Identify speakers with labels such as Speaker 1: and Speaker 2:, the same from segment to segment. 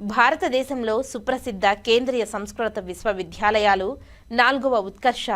Speaker 1: భారతదేశంలో సుప్రసిద్ధ కేంద్రీయ సంస్కృత విశ్వవిద్యాలయాలు నాలుగవ ఉత్కర్ష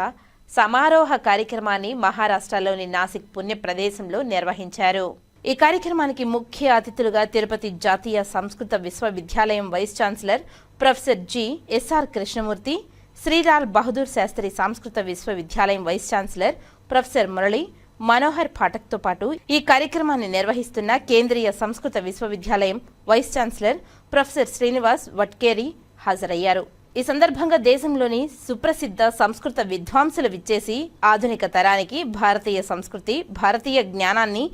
Speaker 1: సమారోహ కార్యక్రమాన్ని మహారాష్ట్రలోని నాసిక్ పుణ్య ప్రదేశంలో నిర్వహించారు. ఈ కార్యక్రమానికి ముఖ్య అతిథులుగా తిరుపతి జాతీయ సంస్కృత విశ్వవిద్యాలయం vice chancellor professor G SR Krishnamurthy Srilal Bahadur Shastri సంస్కృత విశ్వవిద్యాలయం vice chancellor professor Murali Manohar పాఠక్తో పాటు ఈ కార్యక్రమాన్ని నిర్వహిస్తున్న కేంద్రీయ సంస్కృత విశ్వవిద్యాలయం వైస్ ఛాన్సలర్ ప్రొఫెసర్ శ్రీనివాస్ వట్కేరి హాజరయ్యారు. ఈ సందర్భంగా దేశంలోని సుప్రసిద్ధ సంస్కృత విద్వాంసులు విచ్చేసి ఆధునిక తరానికి భారతీయ సంస్కృతి భారతీయ జ్ఞానాన్ని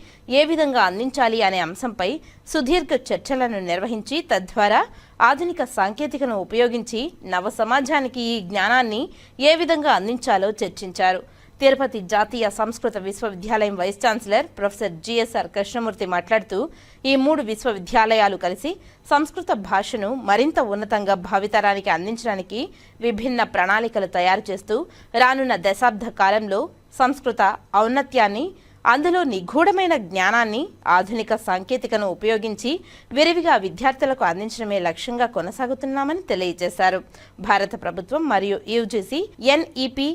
Speaker 1: ఏ విధంగా అందించాలి అనే అంశంపై సుదీర్ఘ చర్చలను నిర్వహించి తద్వారా ఆధునిక సాంకేతికను ఉపయోగించి నవ సమాజానికి ఈ జ్ఞానాన్ని ఏ విధంగా అందించాలో చర్చించారు. తిరుపతి జాతీయ సంస్కృత విశ్వవిద్యాలయం vice chancellor professor GSR Krishnamurthy మాట్లాడుతూ ఈ మూడు విశ్వవిద్యాలయాలు కలిసి సంస్కృత భాషను మరింత ఉన్నతంగా భావితరానికి అందించడానికి విభిన్న ప్రణాళికలు తయారు చేస్తూ రానున్న దశాబ్ద కాలంలో సంస్కృత ఔన్నత్యాన్ని అందులో నిగూఢమైన జ్ఞానాన్ని ఆధునిక సాంకేతికను ఉపయోగించి విరివిగా విద్యార్థులకు అందించడమే లక్ష్యంగా కొనసాగుతున్నామని తెలియజేశారు. భారత ప్రభుత్వం మరియు UGC NEP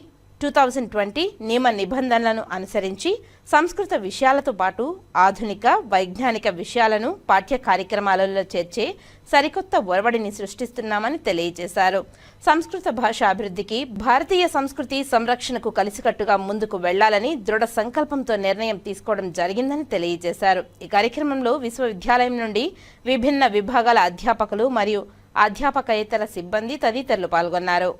Speaker 1: two thousand twenty నియమ నిబంధనలను అనుసరించి సంస్కృత విషయాలతో పాటు ఆధునిక వైజ్ఞానిక విషయాలను పాఠ్య కార్యక్రమాలలో చేర్చే సరికొత్త ఒరవడిని సృష్టిస్తున్నామని తెలియజేశారు. సంస్కృత భాష అభివృద్ధికి భారతీయ సంస్కృతి సంరక్షణకు కలిసికట్టుగా ముందుకు వెళ్ళాలని దృఢ సంకల్పంతో నిర్ణయం తీసుకోవడం జరిగిందని తెలియజేశారు. ఈ కార్యక్రమంలో విశ్వవిద్యాలయం నుండి విభిన్న విభాగాల అధ్యాపకులు మరియు అధ్యాపకేతర సిబ్బంది తదితరులు పాల్గొన్నారు.